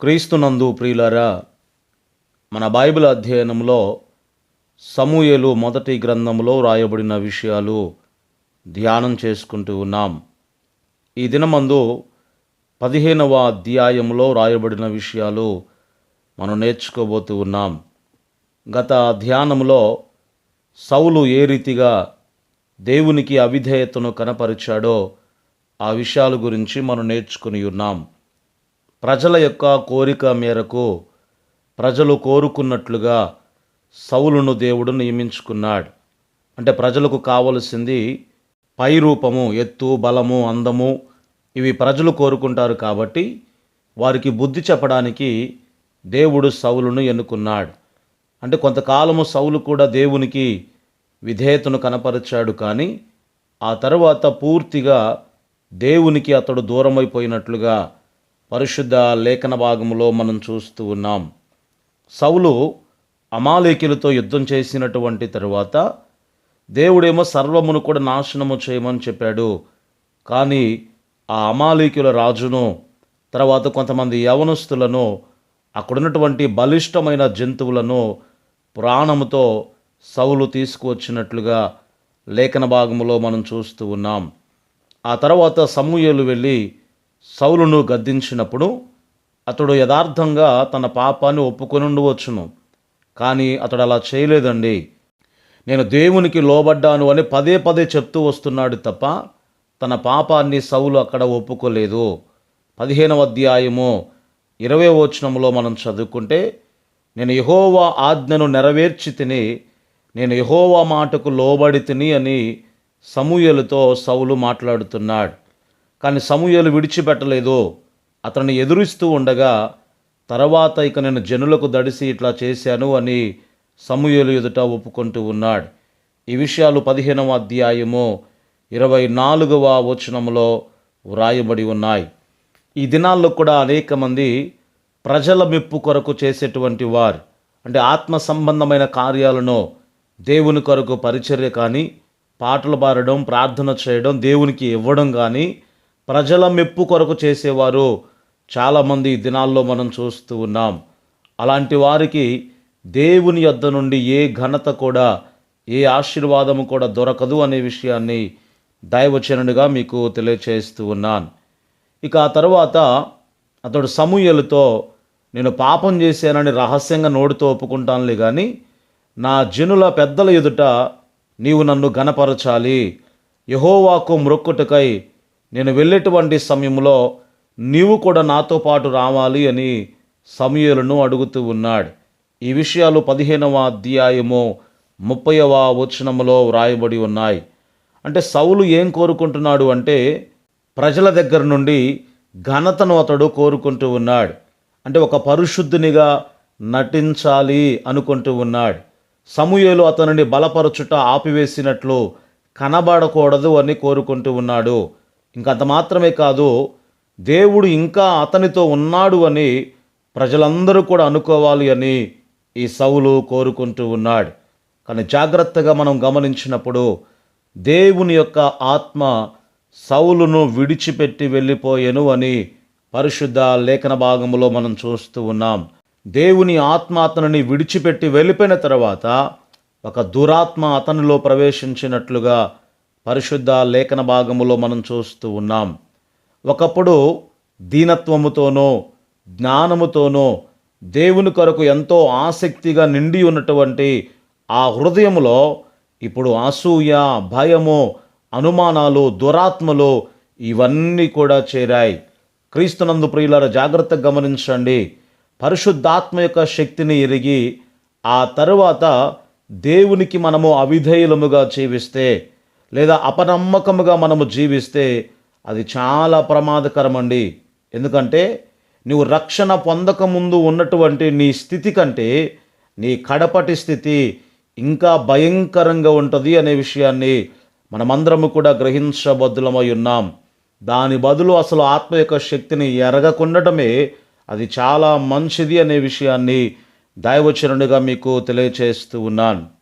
క్రీస్తునందు ప్రియులరా మన బైబిల్ అధ్యయనంలో సమూయేలు మొదటి గ్రంథంలో రాయబడిన విషయాలు ధ్యానం చేసుకుంటూ ఉన్నాం. ఈ దినమందు పదిహేనవ అధ్యాయంలో రాయబడిన విషయాలు మనం నేర్చుకోబోతూ ఉన్నాం. గత ధ్యానంలో సౌలు ఏ రీతిగా దేవునికి అవిధేయతను కనపరిచాడో ఆ విషయాల గురించి మనం నేర్చుకుని ఉన్నాం. ప్రజల యొక్క కోరిక మేరకు ప్రజలు కోరుకున్నట్లుగా సౌలును దేవుడు నియమించుకున్నాడు. అంటే ప్రజలకు కావలసింది పై రూపము ఎత్తు బలము అందము ఇవి ప్రజలు కోరుకుంటారు కాబట్టి వారికి బుద్ధి చెప్పడానికి దేవుడు సౌలును ఎన్నుకున్నాడు. అంటే కొంతకాలము సౌలు కూడా దేవునికి విధేయతను కనపరిచాడు కానీ ఆ తర్వాత పూర్తిగా దేవునికి అతడు దూరమైపోయినట్లుగా పరిశుద్ధ లేఖన భాగంలో మనం చూస్తూ ఉన్నాం. సౌలు అమాలేకులతో యుద్ధం చేసినటువంటి తరువాత దేవుడేమో సర్వమును కూడా నాశనము చేయమని చెప్పాడు. కానీ ఆ అమాలేకుల రాజును తర్వాత కొంతమంది యవనస్తులను అక్కడున్నటువంటి బలిష్టమైన జంతువులను ప్రాణముతో సౌలు తీసుకువచ్చినట్లుగా లేఖన భాగంలో మనం చూస్తూ ఉన్నాం. ఆ తర్వాత సమూయేలు వెళ్ళి సౌలును గద్దించినప్పుడు అతడు యథార్థంగా తన పాపాన్ని ఒప్పుకొని ఉండవచ్చును కానీ అతడు అలా చేయలేదండి. నేను దేవునికి లోబడ్డాను అని పదే పదే చెప్తూ వస్తున్నాడు తప్ప తన పాపాన్ని సౌలు అక్కడ ఒప్పుకోలేదు. పదిహేనవ అధ్యాయము ఇరవై వచనంలో మనం చదువుకుంటే నేను యహోవా ఆజ్ఞను నెరవేర్చి తిని నేను యహోవా మాటకు లోబడి తిని అని సమూయలతో సౌలు మాట్లాడుతున్నాడు. కానీ సమూయలు విడిచిపెట్టలేదు. అతన్ని ఎదురిస్తూ ఉండగా తర్వాత ఇక నేను జనులకు దడిసి ఇట్లా చేశాను అని సమూయలు ఎదుట ఒప్పుకుంటూ ఉన్నాడు. ఈ విషయాలు పదిహేనవ అధ్యాయము ఇరవై నాలుగవ వచనంలో వ్రాయబడి ఉన్నాయి. ఈ దినాల్లో కూడా అనేక మంది ప్రజల మెప్పు కొరకు చేసేటువంటి వారు అంటే ఆత్మ సంబంధమైన కార్యాలను దేవుని కొరకు పరిచర్య కానీ పాటలు పాడడం ప్రార్థన చేయడం దేవునికి ఇవ్వడం కానీ ప్రజల మెప్పు కొరకు చేసేవారు చాలామంది ఈ దినాల్లో మనం చూస్తూ ఉన్నాం. అలాంటి వారికి దేవుని యొద్ద నుండి ఏ ఘనత కూడా ఏ ఆశీర్వాదము కూడా దొరకదు అనే విషయాన్ని దైవచనుడిగా మీకు తెలియచేస్తూ ఉన్నాను. ఇక ఆ తర్వాత అతడు సమూహలతో నేను పాపం చేశానని రహస్యంగా నోటితో ఒప్పుకుంటానులే కానీ నా జనుల పెద్దల ఎదుట నీవు నన్ను గనపరచాలి యహోవాకు మ్రొక్కుటకై నేను వెళ్ళేటువంటి సమయంలో నీవు కూడా నాతో పాటు రావాలి అని సమయలను అడుగుతూ ఉన్నాడు. ఈ విషయాలు పదిహేనవ అధ్యాయము ముప్పైవ వచనములో వ్రాయబడి ఉన్నాయి. అంటే సౌలు ఏం కోరుకుంటున్నాడు అంటే ప్రజల దగ్గర నుండి ఘనతను అతడు కోరుకుంటూ ఉన్నాడు. అంటే ఒక పరిశుద్ధునిగా నటించాలి అనుకుంటూ ఉన్నాడు. సమూహలు అతనిని బలపరచుట ఆపివేసినట్లు కనబడకూడదు అని కోరుకుంటూ ఉన్నాడు. ఇంకంత మాత్రమే కాదు దేవుడు ఇంకా అతనితో ఉన్నాడు అని ప్రజలందరూ కూడా అనుకోవాలి అని ఈ సౌలు కోరుకుంటూ ఉన్నాడు. కానీ జాగ్రత్తగా మనం గమనించినప్పుడు దేవుని యొక్క ఆత్మ సౌలును విడిచిపెట్టి వెళ్ళిపోయెను అని పరిశుద్ధ లేఖన భాగంలో మనం చూస్తూ ఉన్నాం. దేవుని ఆత్మ అతనిని విడిచిపెట్టి వెళ్ళిపోయిన తర్వాత ఒక దురాత్మ అతనిలో ప్రవేశించినట్లుగా పరిశుద్ధ లేఖన భాగములో మనం చూస్తూ ఉన్నాం. ఒకప్పుడు దీనత్వముతోనో జ్ఞానముతోనో దేవుని కొరకు ఎంతో ఆసక్తిగా నిండి ఉన్నటువంటి ఆ హృదయములో ఇప్పుడు అసూయ భయము అనుమానాలు దురాత్మలు ఇవన్నీ కూడా చేరాయి. క్రీస్తునందు ప్రియులారా జాగ్రత్తగా గమనించండి. పరిశుద్ధాత్మ యొక్క శక్తిని ఎరిగి ఆ తరువాత దేవునికి మనము అవిధేయులముగా జీవిస్తే లేదా అపనమ్మకముగా మనము జీవిస్తే అది చాలా ప్రమాదకరమండి. ఎందుకంటే నువ్వు రక్షణ పొందకముందు ఉన్నటువంటి నీ స్థితి కంటే నీ కడపటి స్థితి ఇంకా భయంకరంగా ఉంటుంది అనే విషయాన్ని మనమందరము కూడా గ్రహించబద్దులమై ఉన్నాం. దాని బదులు అసలు ఆత్మ యొక్క శక్తిని ఎరగకుండటమే అది చాలా మంచిది అనే విషయాన్ని దైవచరణుగా మీకు తెలియచేస్తూ ఉన్నాను.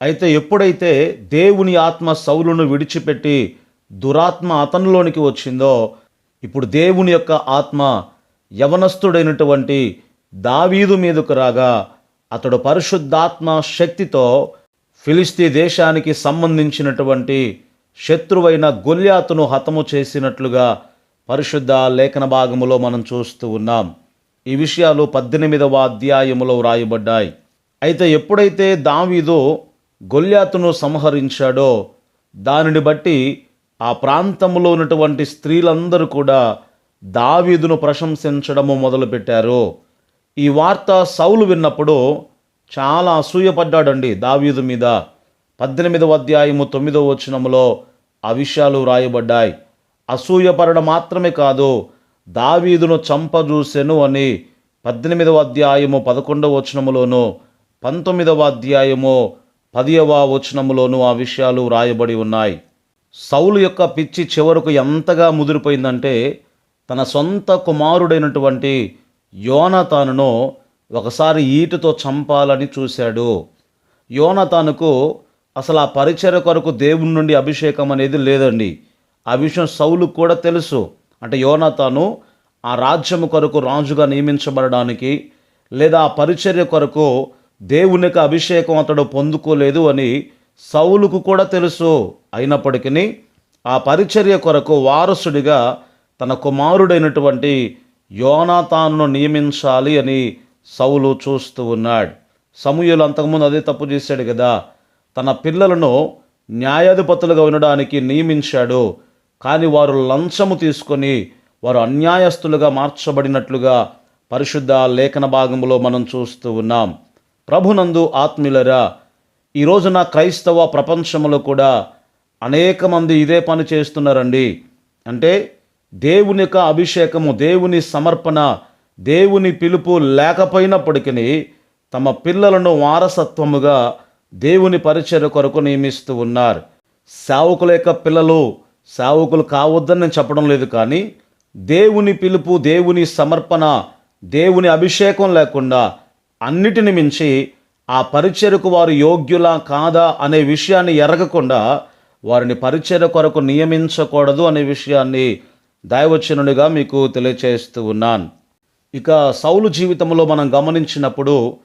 అయితే ఎప్పుడైతే దేవుని ఆత్మ సౌలును విడిచిపెట్టి దురాత్మ అతనిలోనికి వచ్చిందో ఇప్పుడు దేవుని యొక్క ఆత్మ యవనస్తుడైనటువంటి దావీదు మీదకు రాగా అతడు పరిశుద్ధాత్మ శక్తితో ఫిలిస్తీ దేశానికి సంబంధించినటువంటి శత్రువైన గొల్యాతును హతము చేసినట్లుగా పరిశుద్ధ లేఖన భాగములో మనం చూస్తూ ఉన్నాం. ఈ విషయాలు పద్దెనిమిదవ అధ్యాయములో వ్రాయబడ్డాయి. అయితే ఎప్పుడైతే దావీదు గొల్యాతును సంహరించాడో దానిని బట్టి ఆ ప్రాంతంలో ఉన్నటువంటి స్త్రీలందరూ కూడా దావీదును ప్రశంసించడము మొదలుపెట్టారు. ఈ వార్త సౌలు విన్నప్పుడు చాలా అసూయపడ్డాడండి దావీదు మీద. పద్దెనిమిదవ అధ్యాయము తొమ్మిదవ వచనములో ఆ విషయాలు వ్రాయబడ్డాయి. అసూయపడడం మాత్రమే కాదు దావీదును చంపజూసెను అని పద్దెనిమిదవ అధ్యాయము పదకొండవ వచనములోను పంతొమ్మిదవ అధ్యాయము పదియవ వచనములోనూ ఆ విషయాలు వ్రాయబడి ఉన్నాయి. సౌలు యొక్క పిచ్చి చివరకు ఎంతగా ముదిరిపోయిందంటే తన సొంత కుమారుడైనటువంటి యోనతానును ఒకసారి ఈటుతో చంపాలని చూశాడు. యోనతానుకు అసలు ఆ పరిచయ కొరకు దేవుని నుండి అభిషేకం అనేది లేదండి. ఆ విషయం సౌలుకు కూడా తెలుసు. అంటే యోనతాను ఆ రాజ్యము కొరకు రాజుగా నియమించబడడానికి లేదా ఆ పరిచర్య కొరకు దేవునికి అభిషేకం అతడు పొందుకోలేదు అని సౌలుకు కూడా తెలుసు. అయినప్పటికీ ఆ పరిచర్య కొరకు వారసుడిగా తన కుమారుడైనటువంటి యోనాతాను నియమించాలి అని సౌలు చూస్తూ ఉన్నాడు. సమూహలు అంతకుముందు అదే తప్పు చేశాడు కదా. తన పిల్లలను న్యాయాధిపతులుగా ఉండడానికి నియమించాడు. కానీ వారు లంచము తీసుకొని వారు అన్యాయస్తులుగా మార్చబడినట్లుగా పరిశుద్ధ లేఖన భాగంలో మనం చూస్తూ ఉన్నాం. ప్రభునందు ఆత్మీయులరా ఈ రోజున క్రైస్తవ ప్రపంచంలో కూడా అనేక మంది ఇదే పని చేస్తున్నారండి. అంటే దేవుని యొక్క అభిషేకము దేవుని సమర్పణ దేవుని పిలుపు లేకపోయినప్పటికీ తమ పిల్లలను వారసత్వముగా దేవుని పరిచయ కొరకు నియమిస్తూ ఉన్నారు. సేవకుల యొక్క పిల్లలు సేవకులు కావద్దని నేను చెప్పడం లేదు కానీ దేవుని పిలుపు దేవుని సమర్పణ దేవుని అభిషేకం లేకుండా అన్నిటిని మించి ఆ పరిచయకు వారు యోగ్యులా కాదా అనే విషయాన్ని ఎరగకుండా వారిని పరిచయ కొరకు నియమించకూడదు అనే విషయాన్ని దైవచనునిగా మీకు తెలియచేస్తూ ఉన్నాను. ఇక సౌలు జీవితంలో మనం గమనించినప్పుడు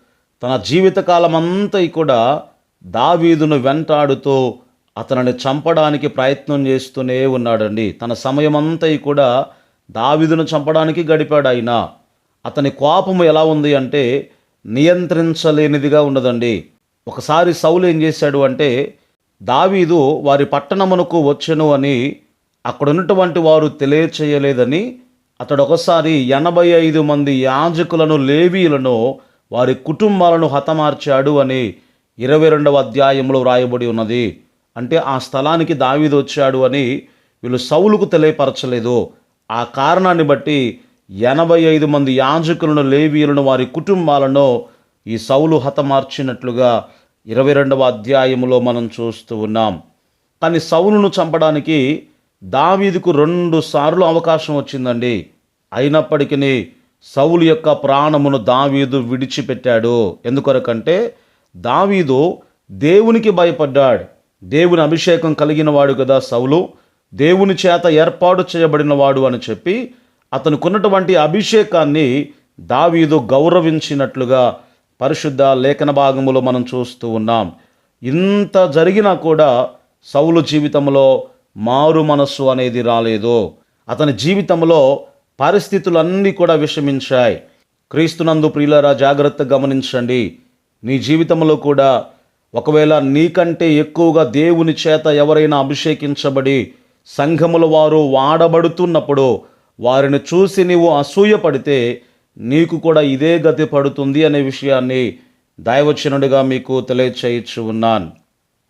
తన జీవితకాలమంతా కూడా దావీదును వెంటాడుతూ అతనిని చంపడానికి ప్రయత్నం చేస్తూనే ఉన్నాడండి. తన సమయం కూడా దావీదును చంపడానికి గడిపాడు ఆయన. అతని కోపము ఎలా ఉంది అంటే నియంత్రించలేనిదిగా ఉన్నదండి. ఒకసారి సౌలు ఏం చేశాడు అంటే దావీదు వారి పట్టణమునకు వచ్చెను అని అక్కడ ఉన్నటువంటి వారు తెలియచేయలేదని అతడు ఒకసారి ఎనభై ఐదు మంది యాజకులను లేవీలను వారి కుటుంబాలను హతమార్చాడు అని ఇరవై రెండవ అధ్యాయంలో వ్రాయబడి ఉన్నది. అంటే ఆ స్థలానికి దావీదు వచ్చాడు అని వీళ్ళు సౌలుకు తెలియపరచలేదు. ఆ కారణాన్ని బట్టి ఎనభై ఐదు మంది యాజకులను లేవీయులను వారి కుటుంబాలను ఈ సౌలు హతమార్చినట్లుగా ఇరవై రెండవ అధ్యాయములో మనం చూస్తూ ఉన్నాం. కానీ సౌలును చంపడానికి దావీదుకు రెండు సార్లు అవకాశం వచ్చిందండి. అయినప్పటికీ సౌలు యొక్క ప్రాణమును దావీదు విడిచిపెట్టాడు. ఎందుకొరకంటే దావీదు దేవునికి భయపడ్డాడు. దేవుని అభిషేకం కలిగిన వాడు కదా సౌలు. దేవుని చేత ఏర్పాటు చేయబడినవాడు అని చెప్పి అతనుకున్నటువంటి అభిషేకాన్ని దావీదు గౌరవించినట్లుగా పరిశుద్ధ లేఖన భాగములో మనం చూస్తూ ఉన్నాం. ఇంత జరిగినా కూడా సౌలు జీవితంలో మారు మనస్సు అనేది రాలేదు. అతని జీవితంలో పరిస్థితులన్నీ కూడా విషమించాయి. క్రీస్తునందు ప్రియులరా జాగ్రత్త గమనించండి. నీ జీవితంలో కూడా ఒకవేళ నీకంటే ఎక్కువగా దేవుని చేత ఎవరైనా అభిషేకించబడి సంఘముల వారు వాడబడుతున్నప్పుడు వారిని చూసి నీవు అసూయపడితే నీకు కూడా ఇదే గతి పడుతుంది అనే విషయాన్ని దైవచనుడిగా మీకు తెలియచేయచ్చు ఉన్నాను.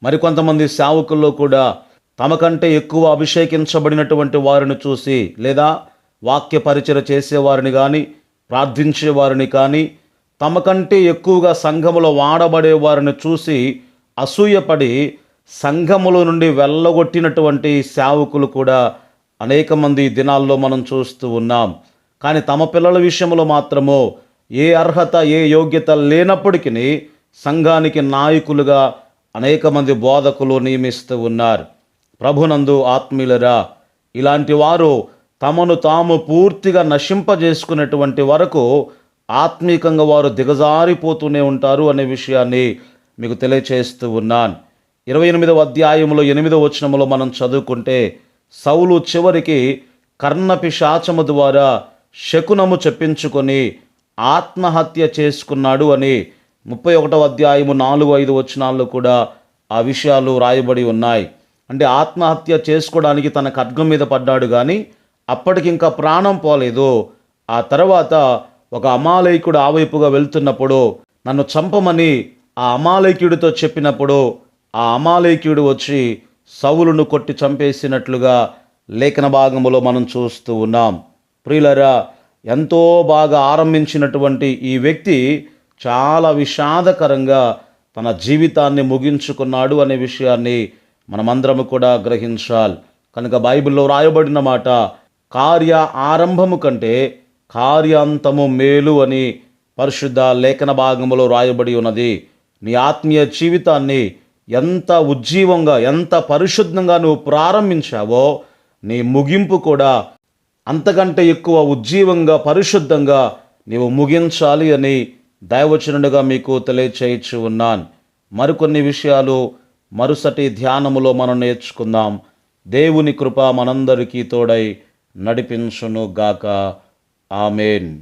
మరికొంతమంది సేవకుల్లో కూడా తమకంటే ఎక్కువ అభిషేకించబడినటువంటి వారిని చూసి లేదా వాక్య పరిచయ చేసేవారిని కానీ ప్రార్థించేవారిని కానీ తమకంటే ఎక్కువగా సంఘములో వాడబడే వారిని చూసి అసూయపడి సంఘములో నుండి వెళ్ళగొట్టినటువంటి సేవకులు కూడా అనేక మంది దినాల్లో మనం చూస్తూ ఉన్నాం. కానీ తమ పిల్లల విషయంలో మాత్రము ఏ అర్హత ఏ యోగ్యత లేనప్పటికీ సంఘానికి నాయకులుగా అనేక మంది బోధకులు నియమిస్తూ ఉన్నారు. ప్రభునందు ఆత్మీయులరా ఇలాంటి వారు తమను తాము పూర్తిగా నశింపజేసుకునేటువంటి వరకు ఆత్మీకంగా వారు దిగజారిపోతూనే ఉంటారు అనే విషయాన్ని మీకు తెలియచేస్తూ ఉన్నాను. ఇరవై ఎనిమిదవ అధ్యాయంలో ఎనిమిదవ వచనములో మనం చదువుకుంటే సౌలు చివరికి కర్ణపిశాచము ద్వారా శకునము చెప్పించుకొని ఆత్మహత్య చేసుకున్నాడు అని ముప్పై ఒకటవ అధ్యాయము నాలుగు ఐదు వచనాల్లో కూడా ఆ విషయాలు రాయబడి ఉన్నాయి. అంటే ఆత్మహత్య చేసుకోవడానికి తన ఖడ్గం మీద పడ్డాడు కానీ అప్పటికింకా ప్రాణం పోలేదు. ఆ తర్వాత ఒక అమాలయకుడు ఆ వైపుగా వెళ్తున్నప్పుడు నన్ను చంపమని ఆ అమాలయకుడితో చెప్పినప్పుడు ఆ అమాలయకుడు వచ్చి సవులును కొట్టి చంపేసినట్లుగా లేఖన భాగములో మనం చూస్తూ ఉన్నాం. ప్రియులరా ఎంతో బాగా ఆరంభించినటువంటి ఈ వ్యక్తి చాలా విషాదకరంగా తన జీవితాన్ని ముగించుకున్నాడు అనే విషయాన్ని మనమందరము కూడా గ్రహించాలి. కనుక బైబిల్లో రాయబడిన మాట కార్య ఆరంభము కంటే కార్యాంతము మేలు అని పరిశుద్ధ లేఖన భాగములో రాయబడి ఉన్నది. నీ ఆత్మీయ జీవితాన్ని ఎంత ఉజ్జీవంగా ఎంత పరిశుద్ధంగా నువ్వు ప్రారంభించావో నీ ముగింపు కూడా అంతకంటే ఎక్కువ ఉజ్జీవంగా పరిశుద్ధంగా నీవు ముగించాలి అని దైవచనుడిగా మీకు తెలియచేయచ్చు ఉన్నాను. మరికొన్ని విషయాలు మరుసటి ధ్యానములో మనం నేర్చుకుందాం. దేవుని కృప మనందరికీ తోడై నడిపించును గాక ఆమెన్.